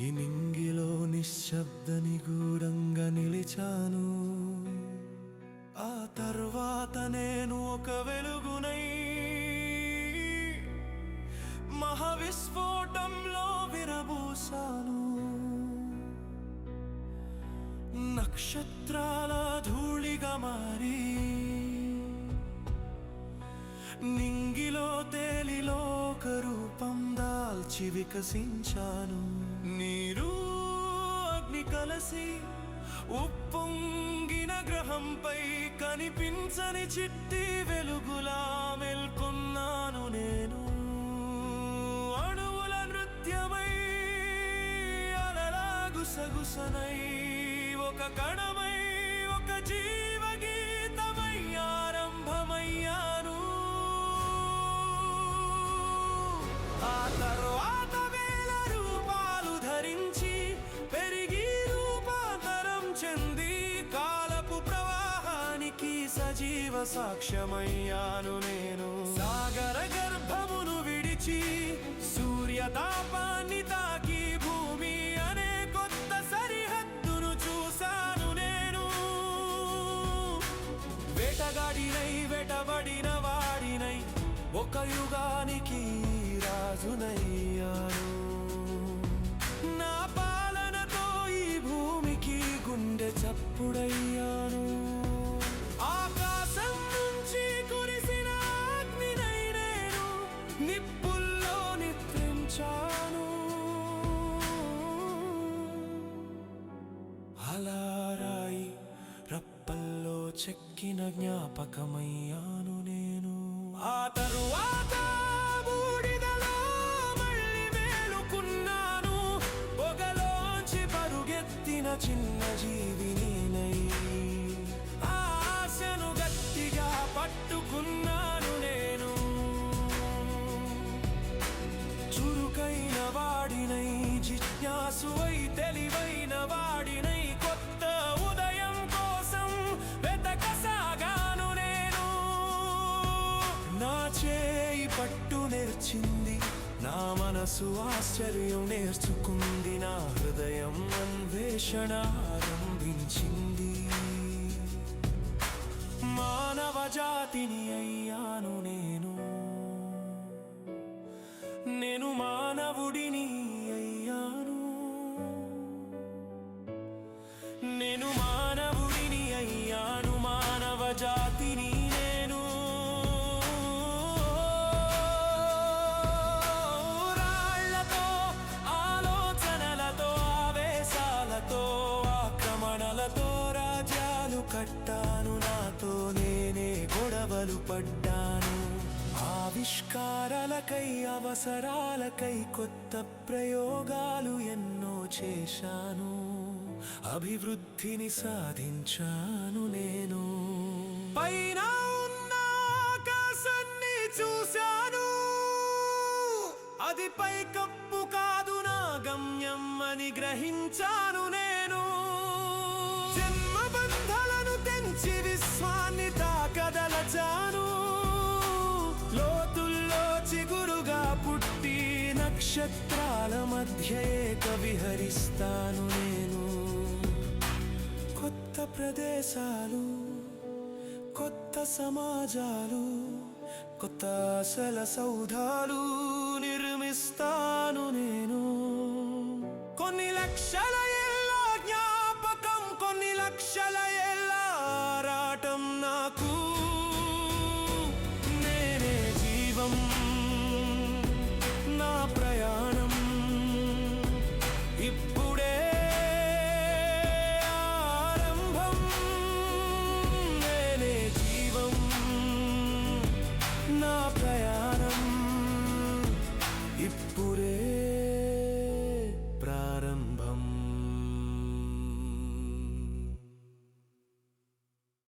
ఈ నింగిలో నిశ్శబ్ద నిగూఢంగా నిలిచాను. ఆ తర్వాత నేను ఒక వెలుగునై మహావిస్ఫోటంలో విరబూసాను. నక్షత్రాల ధూళిగా మారి నింగిలో తేలిలో ఒక రూపందా మార్చి వికసించాను. నీరు అగ్ని కలసి ఉప్పొంగిన గ్రహంపై కనిపించని చిట్టి వెలుగులా మెల్కొన్నాను నేను. అణువుల నృత్యమై అలలా ఒక కణమై ఒక జీవ జీవ సాక్ష్యమయ్యాను నేను. సాగర గర్భమును విడిచి సూర్యతాపాన్ని తాకి భూమి అనే కొత్త సరిహద్దును చూశాను నేను. వేటగాడినై వెటబడిన వాడినై ఒక యుగానికి రాజునయ్యాను. చెక్కిన జ్ఞాపకమయ్యాను నేను. ఆ తరువాత బూడిదలో మళ్ళీ మేలుకున్నాను. పొగలోంచి పరుగెత్తిన చిన్న జీ నేర్చింది నా మనసు ఆశ్చర్యం నేర్చుకుంది. నా హృదయం అన్వేషణ ఆరంభించింది. మానవ జాతిని కట్టాను నాతో నేనే గొడవలు పడ్డాను. ఆవిష్కారాలకై అవసరాలకై కొత్త ప్రయోగాలు ఎన్నో చేశాను. అభివృద్ధిని సాధించాను నేను. పైన ఉన్న ఆకాశాన్ని చూశాను. అది పైకప్పు కాదు నా గమ్యం అని గ్రహించాను నేను. నక్షత్రాల మధ్య ఏక విహరిస్తాను నేను. కొత్త ప్రదేశాలు కొత్త సమాజాలు కొత్త అసల సౌధాలు నిర్మిస్తాను నేను. కొన్ని లక్షల ఏళ్ళ జ్ఞాపకం కొన్ని లక్షల ఏళ్ళ ఆరాటం నాకు. నేనే జీవం.